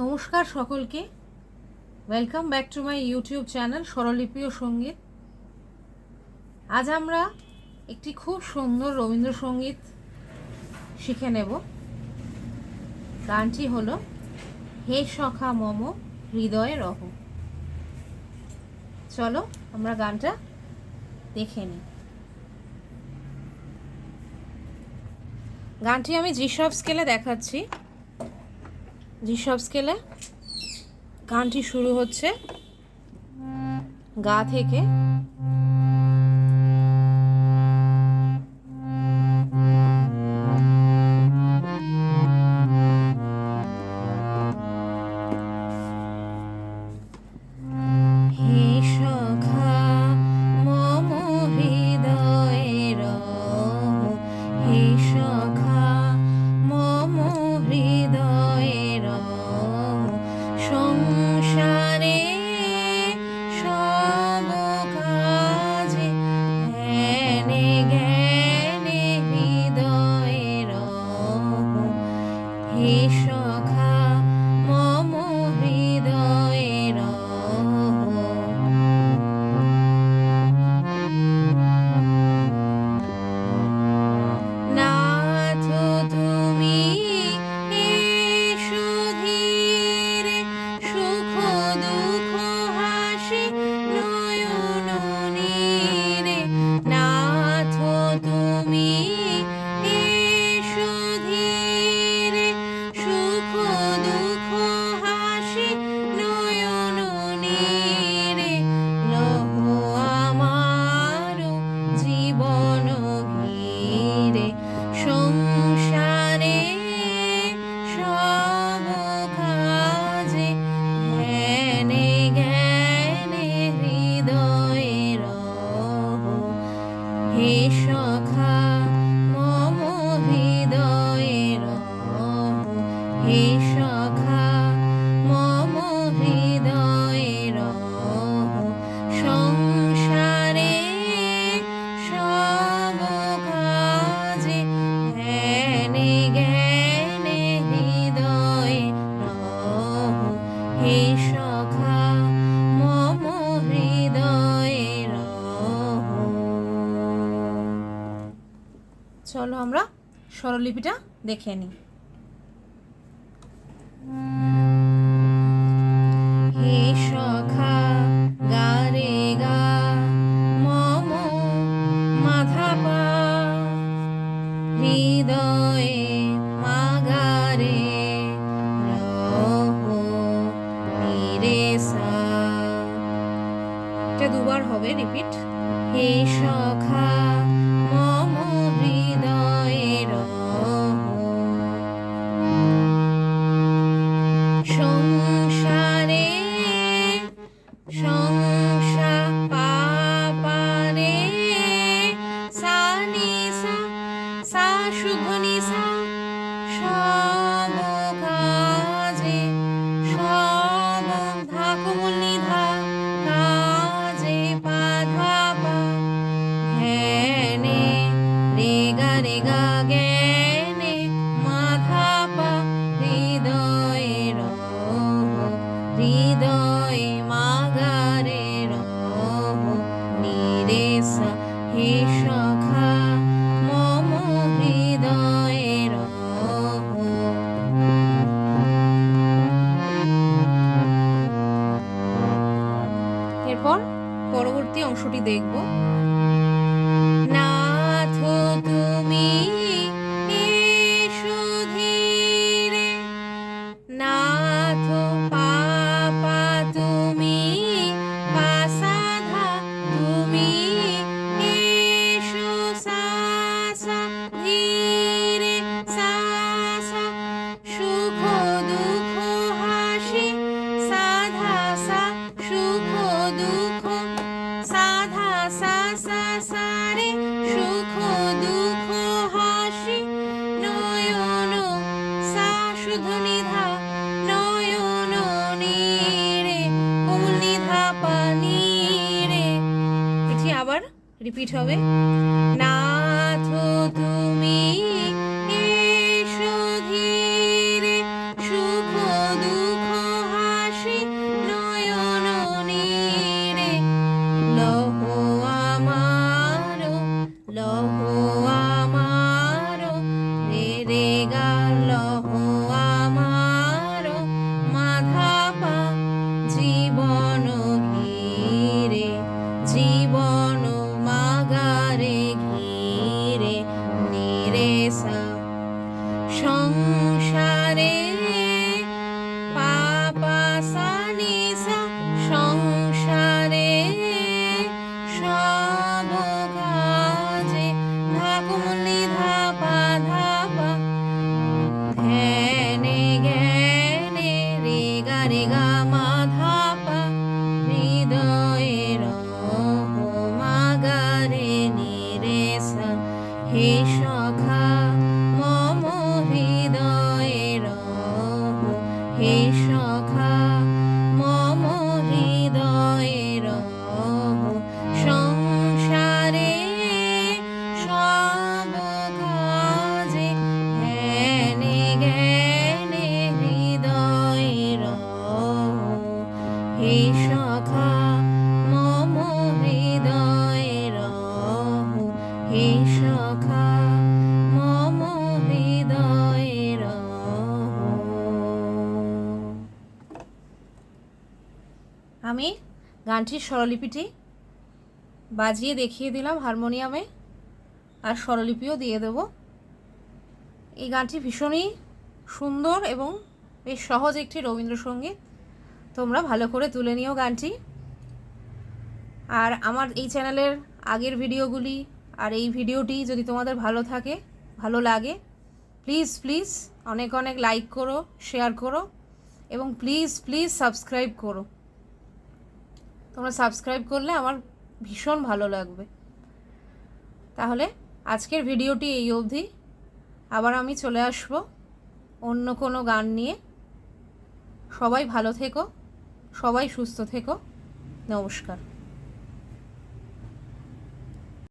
নমস্কার সকলকে। Welcome back to my YouTube channel স্বরলিপি ও সংগীত আজ আমরা একটি খুব সুন্দর রবীন্দ্রসঙ্গীত শিখে নেব। গানটি হলো, হে সখা মম, হৃদয়ে রহ। চলো আমরা গানটা দেখে নিই। গানটি আমি জিসব স্কেলে দেখাচ্ছি। জিসব স্কেলে গানটি শুরু হচ্ছে গা থেকে। হে সখা মম চলো আমরা স্বরলিপিটা দেখে নিই দুবার হবে রিপিট হে সখা সাধা সা সা রে সুখ দুঃখ হাসি, নয়ন সা শুধু নিধা, নয়ন নীরে কোমল নিধা পানিরে। এটি আবার রিপিট হবে। নাথ জীবন ঘিরে জীবন মাগারে ঘিরে নিরেসা সংসারে পাপাসানিসা সংসারে হে সখা আমি গানটির স্বরলিপিটি বাজিয়ে দেখিয়ে দিলাম হারমোনিয়ামে, আর স্বরলিপিও দিয়ে দেব। এই গানটি ভীষণই সুন্দর এবং বেশ সহজ একটি রবীন্দ্রসঙ্গীত। তোমরা ভালো করে তুলে নিও গানটি। আর আমার এই চ্যানেলের আগের ভিডিওগুলি আর এই ভিডিওটি যদি তোমাদের ভালো থাকে, ভালো লাগে, প্লিজ প্লিজ অনেক অনেক লাইক করো, শেয়ার করো, এবং প্লিজ প্লিজ সাবস্ক্রাইব করো। তোমরা সাবস্ক্রাইব করলে আমার ভীষণ ভালো লাগবে। তাহলে আজকের ভিডিওটি এই অবধি। আবার আমি চলে আসব অন্য কোনো গান নিয়ে। সবাই ভালো থেকো, সবাই সুস্থ থেকো। নমস্কার।